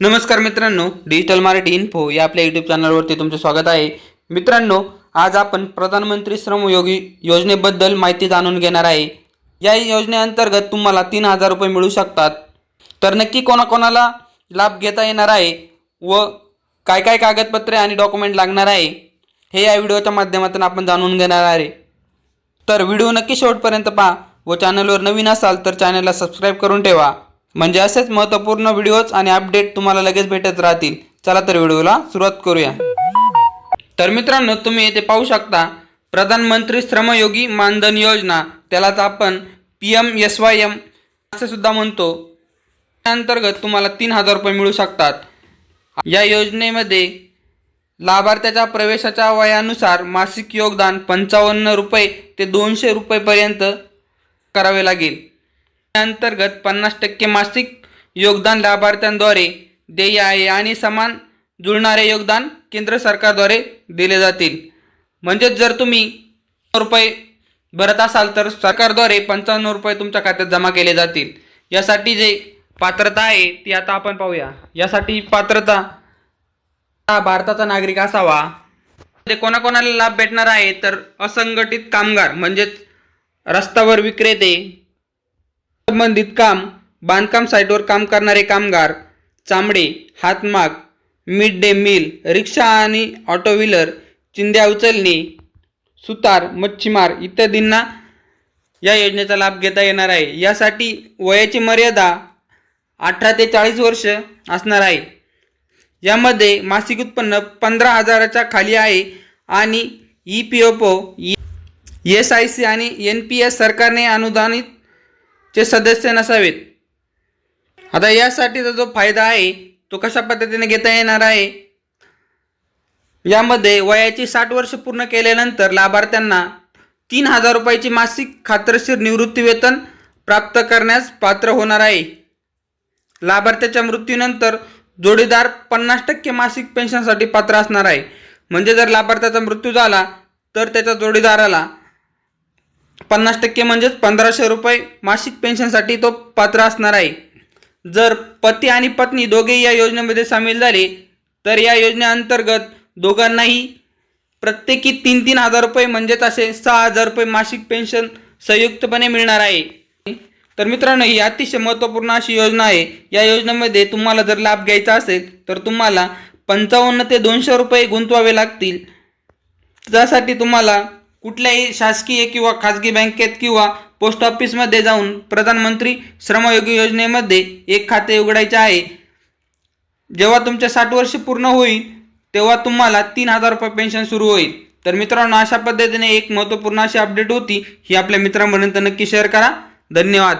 नमस्कार मित्रांनो digital Marathi info या आपल्या यूट्यूब चॅनलवरती तुमचे स्वागत आहे. मित्रांनो आज आपण प्रधानमंत्री श्रमयोगी योजनेबद्दल माहिती जाणून घेणार आहे. या योजनेअंतर्गत तुम्हाला तीन हजार रुपये मिळू शकतात. तर नक्की कोणाकोणाला लाभ घेता येणार आहे व काय काय कागदपत्रे आणि डॉक्युमेंट लागणार आहे हे या व्हिडिओच्या माध्यमातून आपण जाणून घेणार आहे. तर व्हिडिओ नक्की शेवटपर्यंत पहा व चॅनलवर नवीन असाल तर चॅनलला सबस्क्राईब करून ठेवा. म्हणजे असेच महत्त्वपूर्ण व्हिडिओज आणि अपडेट तुम्हाला लगेच भेटत राहतील. चला तर व्हिडिओला सुरुवात करूया. तर मित्रांनो तुम्ही येथे पाहू शकता प्रधानमंत्री श्रमयोगी मानधन योजना त्यालाच आपण P M S Y M असे सुद्धा म्हणतो. त्या अंतर्गत तुम्हाला तीन हजार रुपये मिळू शकतात. या योजनेमध्ये लाभार्थ्याच्या प्रवेशाच्या वयानुसार मासिक योगदान पंचावन्न रुपये ते दोनशे रुपयेपर्यंत करावे लागेल. अंतर्गत पन्नास टक्के मासिक योगदान लाभार्थ्यांद्वारे देय आहे आणि समान जुळणारे योगदान केंद्र सरकारद्वारे दिले जातील. म्हणजेच जर तुम्ही रुपये भरत असाल तर सरकारद्वारे पंचावन्न रुपये तुमच्या खात्यात जमा केले जातील. यासाठी जे पात्रता आहे ती आता आपण पाहूया. यासाठी पात्रता हा भारताचा नागरिक असावा. ते कोणाकोणाला लाभ भेटणार आहे तर असंघटित कामगार म्हणजेच रस्त्यावर विक्रेते संबंधित काम बांधकाम साईटवर काम करणारे कामगार चामडे हातमाग मिड डे मील रिक्षा आणि ऑटो व्हीलर चिंध्या उचलणे सुतार मच्छीमार इत्यादींना या योजनेचा लाभ घेता येणार आहे. यासाठी वयाची मर्यादा अठरा ते चाळीस वर्ष असणार आहे. यामध्ये मासिक उत्पन्न पंधरा हजाराच्या खाली आहे आणि E P F O S I C आणि एन पी एस सरकारने अनुदानित चे सदस्य नसावेत. आता यासाठीचा जो फायदा आहे तो कशा पद्धतीने घेता येणार आहे? यामध्ये वयाची साठ वर्ष पूर्ण केल्यानंतर लाभार्थ्यांना तीन हजार रुपयाची मासिक खात्रशीर निवृत्तीवेतन प्राप्त करण्यास पात्र होणार आहे. लाभार्थ्याच्या मृत्यूनंतर जोडीदार पन्नास टक्के मासिक पेन्शनसाठी पात्र असणार आहे. म्हणजे जर लाभार्थ्याचा मृत्यू झाला तर त्याच्या जोडीदाराला पन्नास टक्के म्हणजेच पंधराशे रुपये मासिक पेन्शनसाठी तो पात्र असणार आहे. जर पती आणि पत्नी दोघेही या योजनेमध्ये सामील झाले तर या योजनेअंतर्गत दोघांनाही प्रत्येकी तीन तीन हजार रुपये म्हणजेच असे सहा हजार रुपये मासिक पेन्शन संयुक्तपणे मिळणार आहे. तर मित्रांनो ही अतिशय महत्त्वपूर्ण अशी योजना आहे. या योजनेमध्ये तुम्हाला जर लाभ घ्यायचा असेल तर तुम्हाला पंचावन्न ते दोनशे रुपये गुंतवावे लागतील. त्यासाठी तुम्हाला कुठल्याही शासकीय किंवा खाजगी बँकेत किंवा पोस्ट ऑफिसमध्ये जाऊन प्रधानमंत्री श्रमयोगी योजनेमध्ये एक खाते उघडायचे आहे. जेव्हा तुमचे साठ वर्ष पूर्ण होईल तेव्हा तुम्हाला तीन हजार रुपये पेन्शन सुरू होईल. तर मित्रांनो अशा पद्धतीने एक महत्त्वपूर्ण अशी अपडेट होती. ही आपल्या मित्रांपर्यंत नक्की शेअर करा. धन्यवाद.